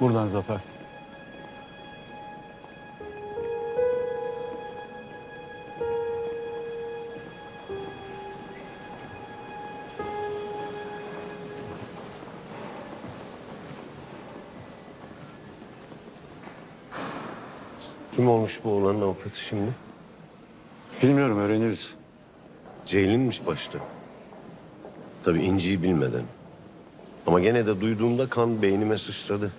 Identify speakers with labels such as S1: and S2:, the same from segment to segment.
S1: Buradan Zafer.
S2: Kim olmuş bu oğlanın avukatı şimdi?
S1: Bilmiyorum öğreniriz.
S2: Ceylin'miş başta. Tabii İnci'yi bilmeden. Ama gene de duyduğumda kan beynime sıçradı.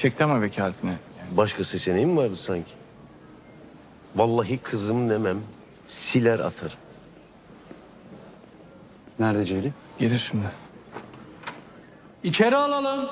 S3: Çekti ama vekaletini.
S2: Başka seçeneğim vardı sanki. Vallahi kızım demem, siler atarım.
S1: Nerede Ceylin?
S3: Gelir şimdi.
S4: İçeri alalım.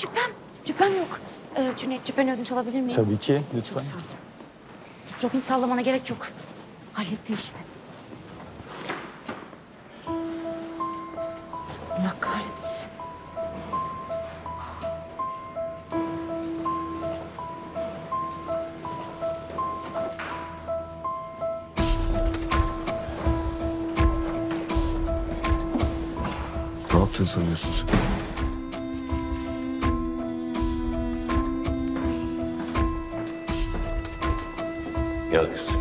S5: Cübbem. Cübbem yok. Ee, Cüneyt cübbeni ödünç alabilir miyim?
S1: Tabii ki lütfen.
S5: Çok sağ ol. Suratını sallamana gerek yok. Hallettim işte. Allah kahretmesin.
S2: Ne yaptın sanıyorsun sen? Kızım.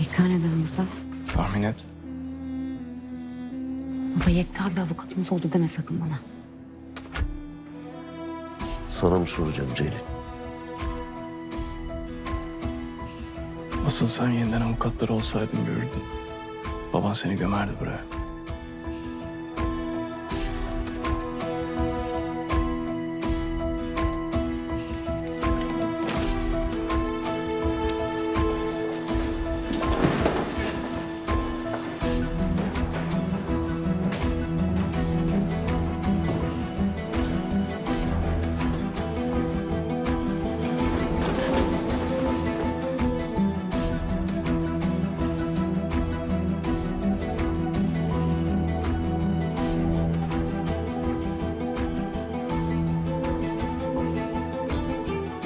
S5: Yekta neden burada?
S3: Tahmin et.
S5: Baba Yekta bir avukatımız oldu deme sakın bana.
S2: Sana mı soracağım Ceylin?
S3: Asıl sen yeniden avukatları olsaydın görürdün. Baban seni gömerdi buraya.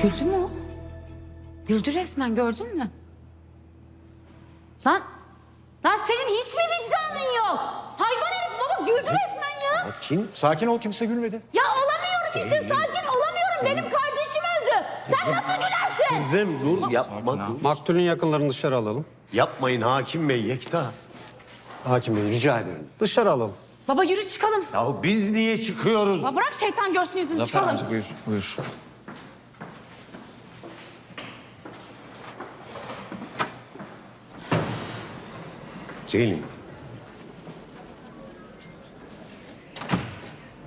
S5: Güldü mü o? Güldü resmen gördün mü? Lan, lan senin hiç mi vicdanın yok? Hayvan herif baba güldü resmen ya.
S2: Kim?
S1: Sakin ol kimse gülmedi.
S5: Ya olamıyorum işte sakin olamıyorum. Benim kardeşim öldü. Sen nasıl gülersin?
S2: Kızım dur yapma dur.
S6: Maktulün yakınlarını dışarı alalım.
S2: Yapmayın hakim bey Yekta.
S1: Hakim Bey rica ederim.
S6: Dışarı alalım.
S5: Baba yürü çıkalım.
S2: Ya biz niye çıkıyoruz?
S5: Baba bırak şeytan görsün yüzünü
S3: Zafer
S5: çıkalım.
S3: amca buyur. Buyur.
S2: Ceylin.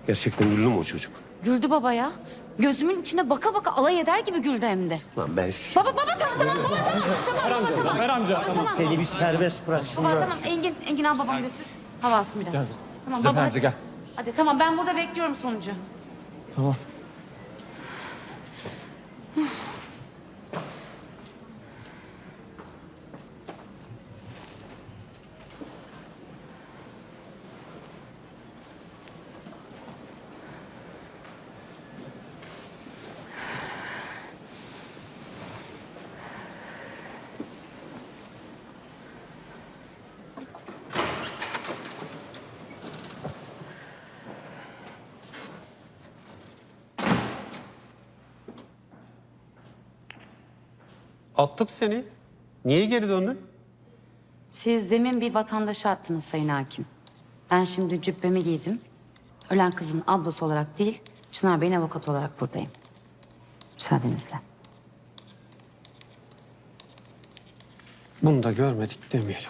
S2: Gerçekten güldü mü o çocuk?
S5: Güldü baba ya. Gözümün içine baka baka alay eder gibi güldü hem de.
S2: Lan ben s-
S5: Baba baba tamam tamam baba tamam. Tamam baba tamam.
S1: Ver amca.
S5: Baba, tamam.
S2: seni bir serbest bıraksınlar.
S5: Baba tamam Engin, Engin al babam götür. Hava alsın biraz. Tamam baba
S3: amca
S5: hadi.
S3: gel.
S5: Hadi tamam ben burada bekliyorum sonucu.
S3: Tamam.
S6: Attık seni. Niye geri döndün?
S5: Siz demin bir vatandaşı attınız Sayın Hakim. Ben şimdi cübbemi giydim. Ölen kızın ablası olarak değil, Çınar Bey'in avukatı olarak buradayım. Müsaadenizle.
S6: Bunu da görmedik demeyelim.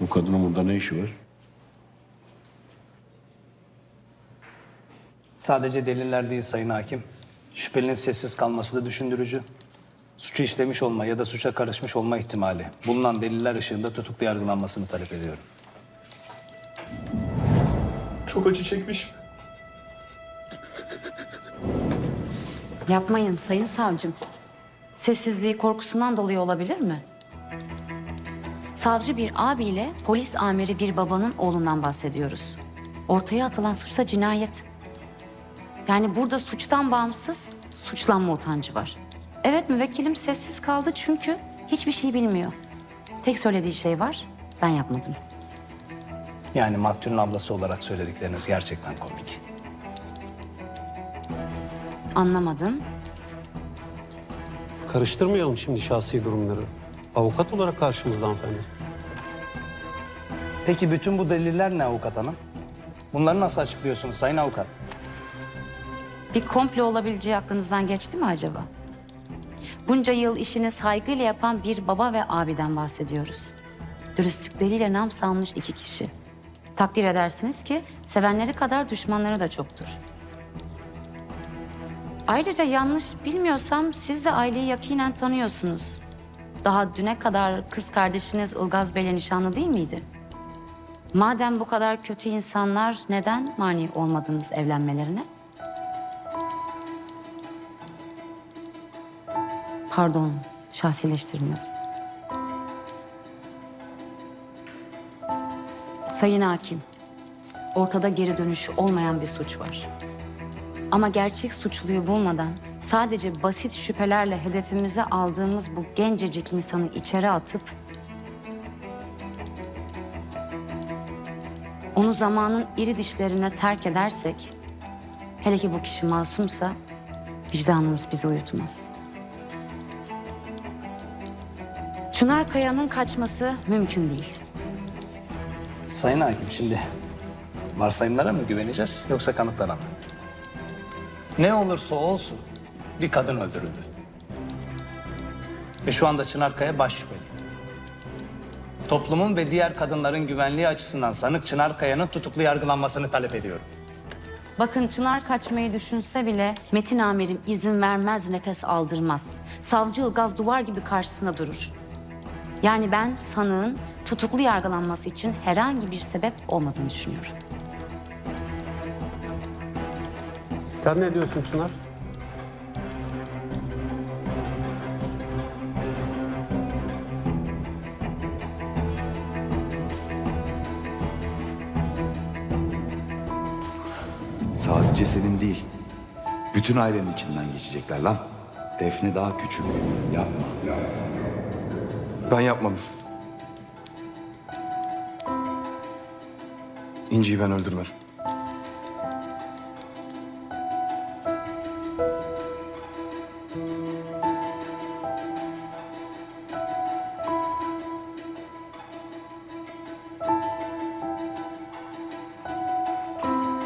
S2: Bu kadının burada ne işi var?
S4: Sadece deliller değil Sayın Hakim. Şüphelinin sessiz kalması da düşündürücü. Suçu işlemiş olma ya da suça karışmış olma ihtimali. Bulunan deliller ışığında tutuklu yargılanmasını talep ediyorum.
S3: Çok acı çekmiş.
S5: Yapmayın sayın savcım. Sessizliği korkusundan dolayı olabilir mi? Savcı bir abiyle polis amiri bir babanın oğlundan bahsediyoruz. Ortaya atılan suçsa cinayet. Yani burada suçtan bağımsız suçlanma utancı var. Evet müvekkilim sessiz kaldı çünkü hiçbir şey bilmiyor. Tek söylediği şey var, ben yapmadım.
S4: Yani maktulün ablası olarak söyledikleriniz gerçekten komik.
S5: Anlamadım.
S6: Karıştırmayalım şimdi şahsi durumları. Avukat olarak karşımızda hanımefendi.
S4: Peki bütün bu deliller ne avukat hanım? Bunları nasıl açıklıyorsunuz sayın avukat?
S5: Bir komplo olabileceği aklınızdan geçti mi acaba? Bunca yıl işini saygıyla yapan bir baba ve abiden bahsediyoruz. Dürüstlükleriyle nam salmış iki kişi. Takdir edersiniz ki sevenleri kadar düşmanları da çoktur. Ayrıca yanlış bilmiyorsam siz de aileyi yakinen tanıyorsunuz. Daha düne kadar kız kardeşiniz Ilgaz Bey'le nişanlı değil miydi? Madem bu kadar kötü insanlar neden mani olmadınız evlenmelerine? Pardon, şahsileştirmiyordum. Sayın Hakim, ortada geri dönüşü olmayan bir suç var. Ama gerçek suçluyu bulmadan sadece basit şüphelerle hedefimize aldığımız bu gencecik insanı içeri atıp onu zamanın iri dişlerine terk edersek hele ki bu kişi masumsa vicdanımız bizi uyutmaz. Çınar Kaya'nın kaçması mümkün değil.
S4: Sayın Hakim şimdi varsayımlara mı güveneceğiz yoksa kanıtlara mı? Ne olursa olsun bir kadın öldürüldü. Ve şu anda Çınar Kaya baş şüpheli. Toplumun ve diğer kadınların güvenliği açısından sanık Çınar Kaya'nın tutuklu yargılanmasını talep ediyorum.
S5: Bakın Çınar kaçmayı düşünse bile Metin amirim izin vermez, nefes aldırmaz. Savcı Ilgaz duvar gibi karşısında durur. Yani ben sanığın tutuklu yargılanması için herhangi bir sebep olmadığını düşünüyorum.
S6: Sen ne diyorsun Çınar?
S7: Sadece senin değil. Bütün ailenin içinden geçecekler lan. Defne daha küçük. Yapma.
S8: Ben yapmadım. İnci'yi ben öldürmedim.